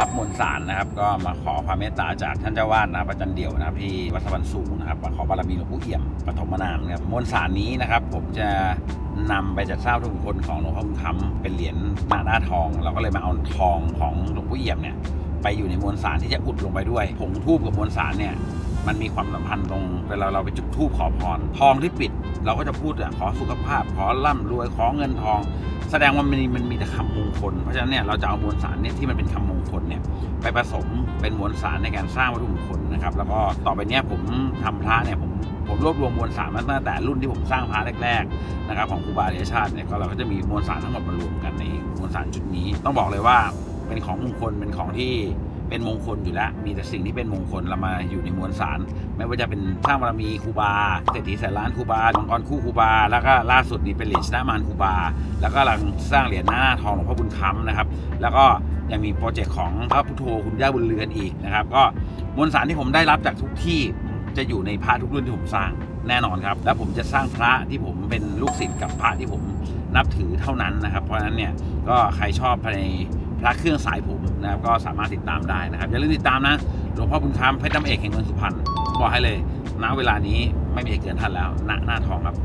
รับมนสารนะครับ ก็มาขอความเมตตาจากท่านเจ้าวาดนะครับอาจารย์เดี่ยวนะครับที่วัดสวรรค์สูงนะครับมาขอบารมีหลวงปู่เอี่ยมปฐมนามนะครับมวลสารนี้นะครับ ผมจะนำไปจัดสร้างทุกคนของหลวงพ่อบุญคำเป็นเหรียญหน้าหน้าทอง เราก็เลยมาเอาทองของหลวงปู่เอี่ยมเนี่ยไปอยู่ในมวลสารที่จะอุดลงไปด้วยผงทูบกับมวลสารเนี่ยมันมีความสัมพันธ์ตรงเวลาเราไปจุดธูปขอพรทองที่ปิด เราก็จะพูดอะขอสุขภาพ ขอร่ำรวยขอเงินทอง แสดงว่ามันมันมีแต่คำมงคล เพราะฉะนั้นเนี่ยเราจะเอามวลสารเนี่ยที่มันเป็นคำมงคลเนี่ยไปผสมเป็นมวลสารในการสร้างวัตถุมงคลนะครับ แล้วก็ต่อไปเนี้ยผมทำพระเนี่ยผมผมรวบรวมมวลสารมาตั้งแต่รุ่นที่ผมสร้างพระแรกๆนะครับของครูบาเดชาติเนี่ยก็เราก็จะมีมวลสารทั้งหมดมารวมกันในมวลสารชุดนี้ ต้องบอกเลยว่า เป็นของมงคลเป็นของที่เป็นมงคลอยู่แล้ว มีแต่สิ่งที่เป็นมงคลเรามาอยู่ในมวลสาร ไม่ว่าจะเป็นสร้างบารมีครูบาเศรษฐีแสนล้านครูบามังกรคู่ครูบา แล้วก็ล่าสุดนี่เป็นเหรียญชนะมารครูบา แล้วก็กำลังสร้างเหรียญหน้าทองหลวงพ่อบุญคำนะครับ แล้วก็ยังมีโปรเจกต์ของพระพุทโธคุณย่าบุญเรือนอีกนะครับ ก็มวลสารที่ผมได้รับจากทุกที่จะอยู่ในพระทุกรุ่นที่ผมสร้างแน่นอนครับ แล้วผมจะสร้างพระที่ผมเป็นลูกศิษย์กับพระที่ผมนับถือเท่านั้นนะครับ เพราะฉะนั้นเนี่ยก็ใครชอบภายใน พระเครื่องสายผมนะครับก็สามารถติดตามได้นะครับอย่าลืมติดตามนะหลวงพ่อบุญค้ำเพชรน้ำเอกแห่งเมืองสุพรรณบอกให้เลยณเวลานี้ไม่มีเกินท่านแล้วณหน้าทองครับ